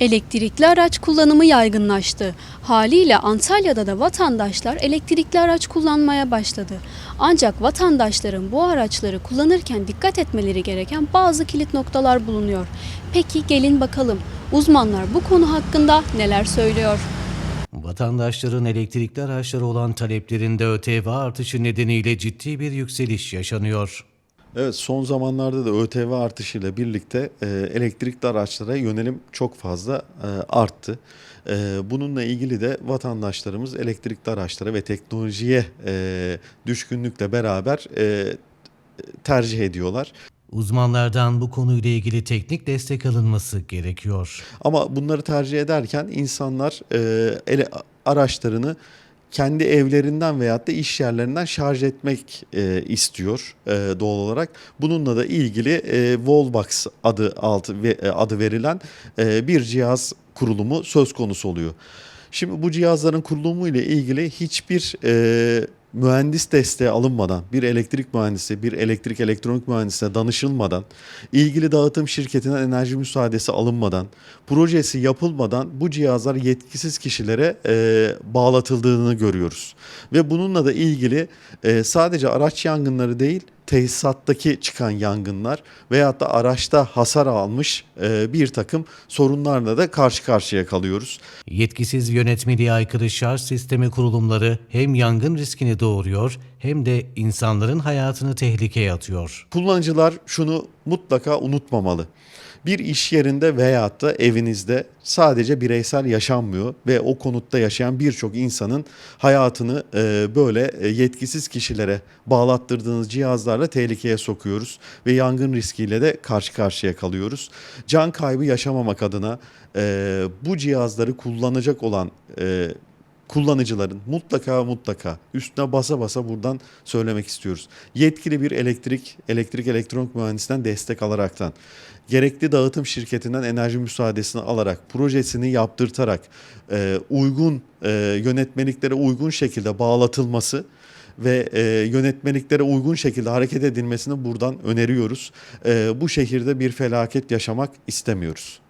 Elektrikli araç kullanımı yaygınlaştı. Haliyle Antalya'da da vatandaşlar elektrikli araç kullanmaya başladı. Ancak vatandaşların bu araçları kullanırken dikkat etmeleri gereken bazı kilit noktalar bulunuyor. Peki gelin bakalım uzmanlar bu konu hakkında neler söylüyor? Vatandaşların elektrikli araçlara olan taleplerinde ÖTV artışı nedeniyle ciddi bir yükseliş yaşanıyor. Evet son zamanlarda da ÖTV artışıyla birlikte e, elektrikli araçlara yönelim çok fazla e, arttı. E, bununla ilgili de vatandaşlarımız elektrikli araçlara ve teknolojiye e, düşkünlükle beraber e, tercih ediyorlar. Uzmanlardan bu konuyla ilgili teknik destek alınması gerekiyor. Ama bunları tercih ederken insanlar e, ele, araçlarını kendi evlerinden veyahut da iş yerlerinden şarj etmek e, istiyor e, doğal olarak. Bununla da ilgili e, Wallbox adı altı ve e, adı verilen e, bir cihaz kurulumu söz konusu oluyor. Şimdi bu cihazların kurulumu ile ilgili hiçbir e, mühendis desteği alınmadan, bir elektrik mühendisi, bir elektrik elektronik mühendisine danışılmadan, ilgili dağıtım şirketinden enerji müsaadesi alınmadan, projesi yapılmadan bu cihazlar yetkisiz kişilere e, bağlatıldığını görüyoruz. Ve bununla da ilgili e, sadece araç yangınları değil, tesisattaki çıkan yangınlar veyahut da araçta hasar almış e, bir takım sorunlarla da karşı karşıya kalıyoruz. Yetkisiz yönetmeliğe aykırı şarj sistemi kurulumları hem yangın riskini doğuruyor hem de insanların hayatını tehlikeye atıyor. Kullanıcılar şunu mutlaka unutmamalı. Bir iş yerinde veyahut da evinizde sadece bireysel yaşanmıyor ve o konutta yaşayan birçok insanın hayatını e, böyle e, yetkisiz kişilere bağlattırdığınız cihazlarla tehlikeye sokuyoruz ve yangın riskiyle de karşı karşıya kalıyoruz. Can kaybı yaşamamak adına e, bu cihazları kullanacak olan kullanıcıların mutlaka mutlaka üstüne basa basa buradan söylemek istiyoruz. Yetkili bir elektrik, elektrik elektronik mühendisinden destek alaraktan, gerekli dağıtım şirketinden enerji müsaadesini alarak, projesini yaptırtarak, e, uygun e, yönetmeliklere uygun şekilde bağlatılması ve e, yönetmeliklere uygun şekilde hareket edilmesini buradan öneriyoruz. E, bu şehirde bir felaket yaşamak istemiyoruz.